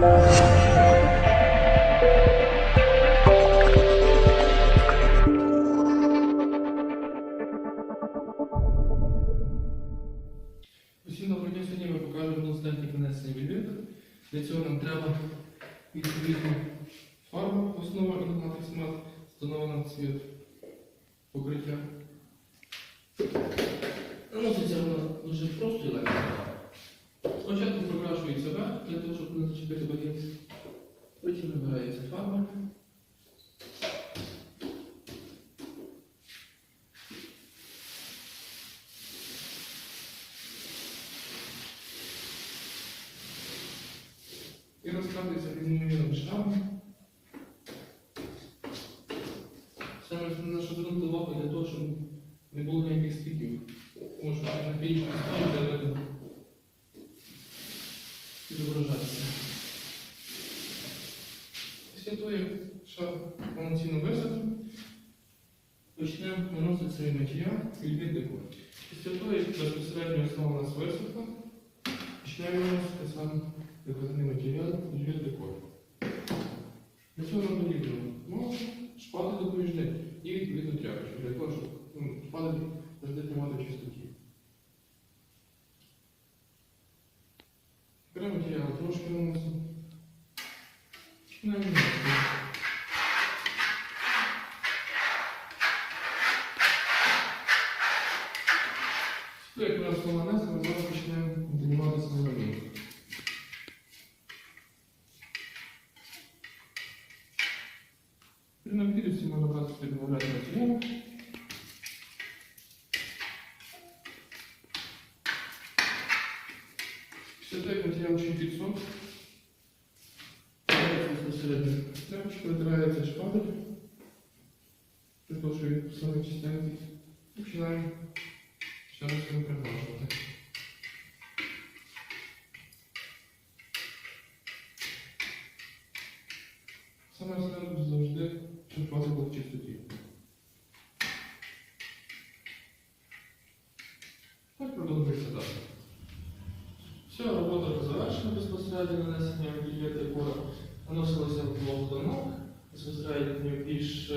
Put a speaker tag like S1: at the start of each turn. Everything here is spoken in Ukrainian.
S1: Усім доброго дня сьогодні ми покажемо одностатні нанесення відбиток. Для цього нам треба відповідно фарба, основа і нагнатий смат, встановлена цвіт покриття. Наноситься вона дуже просто і легко. 4 годин. Потім вибирається фарба. І розкладується різноманітними шарами. Саме наша думка увага для того, щоб не було ніяких стиків. Тому що на фінішній стадії Шар повноцінно висохне, почнемо наносити свій матеріал і декор. Після того, як безпосередньо основа у нас почнемо наносити сам декоративний матеріал і декор. Для цього нам потрібно ну, шпати допоміжні і відповідно тряпочки, для того, щоб ну, шпати завжди тримати в чистоті. Беремо матеріал трошки наносимо. Починаємо наносити. Після як ми основа нанесли, ми зараз почнемо підніматися на малюнок. При необхідності можна брати собі домовляти матеріал. Після того, як матеріал чуть підсох, безпосередньо тряпочка витирається шпатель, щоб саме чистенький. І починаємо ще раз його приглажувати. Саме основне завжди, щоб шпатель був чистоті. Так продовжується далі. Все, робота завершена безпосередньо нанесення білети кора наносилося в двох з Ізраїлю більш